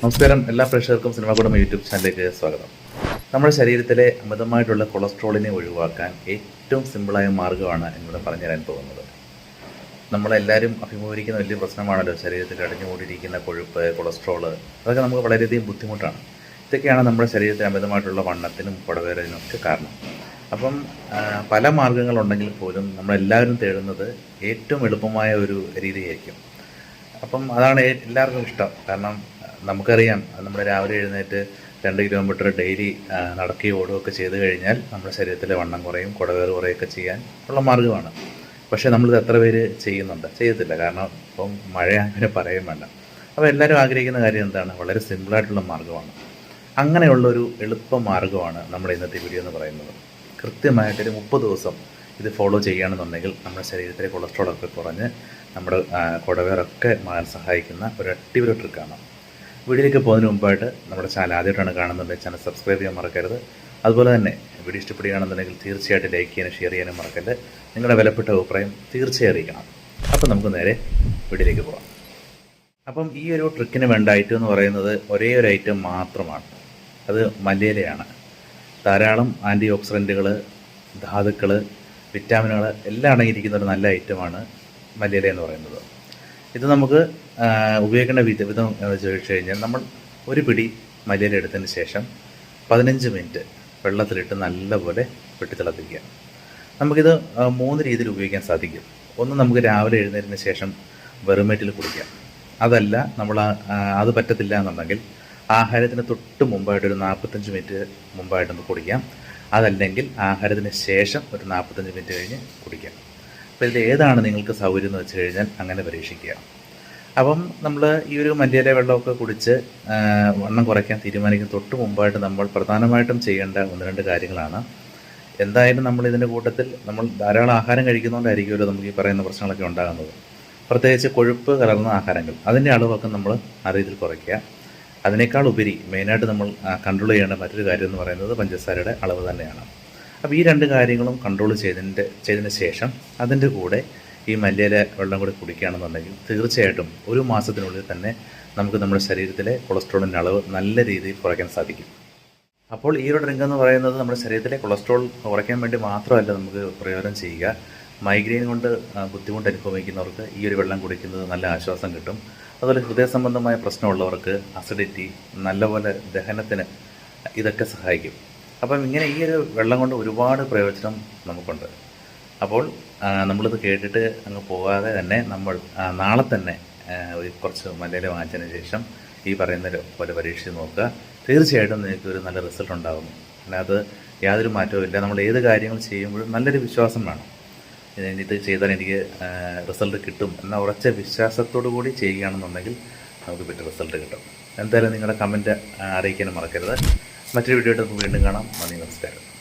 നമസ്കാരം. എല്ലാ പ്രേക്ഷകർക്കും സിനിമ കുടുംബ യൂട്യൂബ് ചാനലിലേക്ക് സ്വാഗതം. നമ്മുടെ ശരീരത്തിലെ അമിതമായിട്ടുള്ള കൊളസ്ട്രോളിനെ ഒഴിവാക്കാൻ ഏറ്റവും സിമ്പിളായ മാർഗമാണ് എന്നിവിടെ പറഞ്ഞു തരാൻ പോകുന്നത്. നമ്മളെല്ലാവരും അഭിമുഖീകരിക്കുന്ന വലിയ പ്രശ്നമാണല്ലോ ശരീരത്തിൽ അടിഞ്ഞുകൂടിയിരിക്കുന്ന കൊഴുപ്പ് കൊളസ്ട്രോൾ അതൊക്കെ നമുക്ക് വളരെയധികം ബുദ്ധിമുട്ടാണ്. ഇതൊക്കെയാണ് നമ്മുടെ ശരീരത്തിൽ അമിതമായിട്ടുള്ള വണ്ണത്തിനും കുടവേരതിനും ഒക്കെ കാരണം. അപ്പം പല മാർഗങ്ങളുണ്ടെങ്കിൽ പോലും നമ്മളെല്ലാവരും തേടുന്നത് ഏറ്റവും എളുപ്പമായ ഒരു രീതിയായിരിക്കും. അപ്പം അതാണ് എല്ലാവർക്കും ഇഷ്ടം. കാരണം നമുക്കറിയാം. നമ്മൾ രാവിലെ എഴുന്നേറ്റ് രണ്ട് കിലോമീറ്റർ ഡെയിലി നടക്കുകയും ഓടുകയൊക്കെ ചെയ്ത് കഴിഞ്ഞാൽ നമ്മുടെ ശരീരത്തിലെ വണ്ണം കുറയും കുടവേർ കുറയൊക്കെ ചെയ്യാൻ ഉള്ള മാർഗമാണ്. പക്ഷേ നമ്മളിത് എത്ര പേര് ചെയ്യുന്നുണ്ട്? ചെയ്യത്തില്ല. കാരണം ഇപ്പം മഴ അങ്ങനെ പറയും വേണ്ട. അപ്പോൾ എല്ലാവരും ആഗ്രഹിക്കുന്ന കാര്യം എന്താണ്? വളരെ സിമ്പിളായിട്ടുള്ള മാർഗമാണ്. അങ്ങനെയുള്ളൊരു എളുപ്പ മാർഗമാണ് നമ്മുടെ ഇന്നത്തെ വീഡിയോ എന്ന് പറയുന്നത്. കൃത്യമായിട്ടൊരു മുപ്പത് ദിവസം ഇത് ഫോളോ ചെയ്യുകയാണെന്നുണ്ടെങ്കിൽ നമ്മുടെ ശരീരത്തിലെ കൊളസ്ട്രോളൊക്കെ കുറഞ്ഞ് നമ്മുടെ കുടവേറൊക്കെ മാറാൻ സഹായിക്കുന്ന ഒരു അടിപൊളി ട്രിക്കാണ് വീഡിയോയിലേക്ക് പോകുന്നതിന് മുമ്പായിട്ട് നമ്മുടെ ചാനൽ ആദ്യമായിട്ടാണ് കാണുന്നുണ്ടെങ്കിൽ ചാനൽ സബ്സ്ക്രൈബ് ചെയ്യാൻ മറക്കരുത്. അതുപോലെ തന്നെ വീഡിയോ ഇഷ്ടപ്പെടുകയാണെന്നുണ്ടെങ്കിൽ തീർച്ചയായിട്ടും ലൈക്ക് ചെയ്യാനും ഷെയർ ചെയ്യാനും മറക്കരുത്. നിങ്ങളുടെ വിലപ്പെട്ട അഭിപ്രായം തീർച്ചയായും അറിയിക്കണം. അപ്പോൾ നമുക്ക് നേരെ വീഡിയോയിലേക്ക് പോകാം അപ്പം ഈ ഒരു ട്രിക്കിന് വേണ്ട ഐറ്റം എന്ന് പറയുന്നത് ഒരേ ഒരു ഐറ്റം മാത്രമാണ്. അത് മല്ലിയിലയാണ്. ധാരാളം ആന്റി ഓക്സിഡന്റുകൾ ധാതുക്കൾ വിറ്റാമിനുകൾ എല്ലാം അടങ്ങിയിരിക്കുന്ന ഒരു നല്ല ഐറ്റമാണ് മല്ലിയില എന്ന് പറയുന്നത്. ഇത് നമുക്ക് ഉപയോഗിക്കേണ്ട വിധ വിധം എന്ന് ചോദിച്ചു കഴിഞ്ഞാൽ നമ്മൾ ഒരു പിടി മല്ലിയില എടുത്തതിന് ശേഷം പതിനഞ്ച് മിനിറ്റ് വെള്ളത്തിലിട്ട് നല്ലപോലെ വെട്ടിത്തിളപ്പിക്കുക നമുക്കിത് മൂന്ന് രീതിയിൽ ഉപയോഗിക്കാൻ സാധിക്കും. ഒന്ന് നമുക്ക് രാവിലെ എഴുന്നേറ്റിന് ശേഷം വെറുമേറ്റിൽ കുടിക്കാം അതല്ല നമ്മൾ അത് പറ്റത്തില്ല എന്നുണ്ടെങ്കിൽ ആഹാരത്തിന് തൊട്ട് മുമ്പായിട്ട് ഒരു നാൽപ്പത്തഞ്ച് മിനിറ്റ് മുമ്പായിട്ട് നമുക്ക് കുടിക്കാം അതല്ലെങ്കിൽ ആഹാരത്തിന് ശേഷം ഒരു നാൽപ്പത്തഞ്ച് മിനിറ്റ് കഴിഞ്ഞ് കുടിക്കാം അപ്പോൾ ഇതിൽ ഏതാണ് നിങ്ങൾക്ക് സൗകര്യം എന്ന് വെച്ച് കഴിഞ്ഞാൽ അങ്ങനെ പരീക്ഷിക്കുക. അപ്പം നമ്മൾ ഈ ഒരു മല്ലിയില വെള്ളമൊക്കെ കുടിച്ച് വണ്ണം കുറയ്ക്കാൻ തീരുമാനിക്കുന്ന തൊട്ട് മുമ്പായിട്ട് നമ്മൾ പ്രധാനമായിട്ടും ചെയ്യേണ്ട ഒന്ന് രണ്ട് കാര്യങ്ങളാണ്. എന്തായാലും നമ്മൾ ഇതിന്റെ കൂട്ടത്തിൽ നമ്മൾ ധാരാളം ആഹാരം കഴിക്കുന്നതുകൊണ്ടായിരിക്കുമല്ലോ നമുക്ക് ഈ പറയുന്ന പ്രശ്നങ്ങളൊക്കെ ഉണ്ടാകുന്നത്. പ്രത്യേകിച്ച് കൊഴുപ്പ് കലർന്ന ആഹാരങ്ങൾ അതിന്റെ അളവൊക്കെ നമ്മൾ ആ രീതിയിൽ കുറയ്ക്കുക. അതിനേക്കാൾ ഉപരി മെയിനായിട്ട് നമ്മൾ കൺട്രോൾ ചെയ്യേണ്ട മറ്റൊരു കാര്യം എന്ന് പറയുന്നത് പഞ്ചസാരയുടെ അളവ് തന്നെയാണ്. അപ്പോൾ ഈ രണ്ട് കാര്യങ്ങളും കൺട്രോൾ ചെയ്തതിന്റെ ചെയ്തതിന് ശേഷം അതിന്റെ കൂടെ ഈ മല്ലിയില വെള്ളം കൂടി കുടിക്കുകയാണെന്നുണ്ടെങ്കിൽ തീർച്ചയായിട്ടും ഒരു മാസത്തിനുള്ളിൽ തന്നെ നമുക്ക് നമ്മുടെ ശരീരത്തിലെ കൊളസ്ട്രോളിന്റെ അളവ് നല്ല രീതിയിൽ കുറയ്ക്കാൻ സാധിക്കും. അപ്പോൾ ഈ ഒരു ഡ്രിങ്ക് എന്ന് പറയുന്നത് നമ്മുടെ ശരീരത്തിലെ കൊളസ്ട്രോൾ കുറയ്ക്കാൻ വേണ്ടി മാത്രമല്ല നമുക്ക് പ്രയോജനം ചെയ്യുക. മൈഗ്രെയിൻ കൊണ്ട് ബുദ്ധിമുട്ട് അനുഭവിക്കുന്നവർക്ക് ഈ ഒരു വെള്ളം കുടിക്കുന്നത് നല്ല ആശ്വാസം കിട്ടും. അതുപോലെ ഹൃദയ സംബന്ധമായ പ്രശ്നമുള്ളവർക്ക് അസിഡിറ്റി നല്ലപോലെ ദഹനത്തിന് ഇതൊക്കെ സഹായിക്കും. അപ്പം ഇങ്ങനെ ഈ ഒരു വെള്ളം കൊണ്ട് ഒരുപാട് പ്രയോജനം നമുക്കുണ്ട്. അപ്പോൾ നമ്മളിത് കേട്ടിട്ട് അങ്ങ് പോകാതെ തന്നെ നമ്മൾ നാളെ തന്നെ കുറച്ച് മലയാളം വാങ്ങിച്ചതിന് ശേഷം ഈ പറയുന്ന പോലെ പരീക്ഷിച്ച് നോക്കുക. തീർച്ചയായിട്ടും നിങ്ങൾക്ക് ഒരു നല്ല റിസൾട്ട് ഉണ്ടാകുന്നു അല്ലാതെ യാതൊരു മാറ്റവും ഇല്ല. നമ്മൾ ഏത് കാര്യങ്ങൾ ചെയ്യുമ്പോഴും നല്ലൊരു വിശ്വാസം വേണം. ഇത് ചെയ്താൽ എനിക്ക് റിസൾട്ട് കിട്ടും എന്ന ഉറച്ച വിശ്വാസത്തോടു കൂടി ചെയ്യുകയാണെന്നുണ്ടെങ്കിൽ നമുക്ക് പറ്റിയ റിസൾട്ട് കിട്ടും. എന്തായാലും നിങ്ങളുടെ കമന്റ് അറിയിക്കാനും മറക്കരുത്. മറ്റൊരു വീഡിയോ നമുക്ക് വീണ്ടും കാണാം. നന്ദി നമസ്കാരം.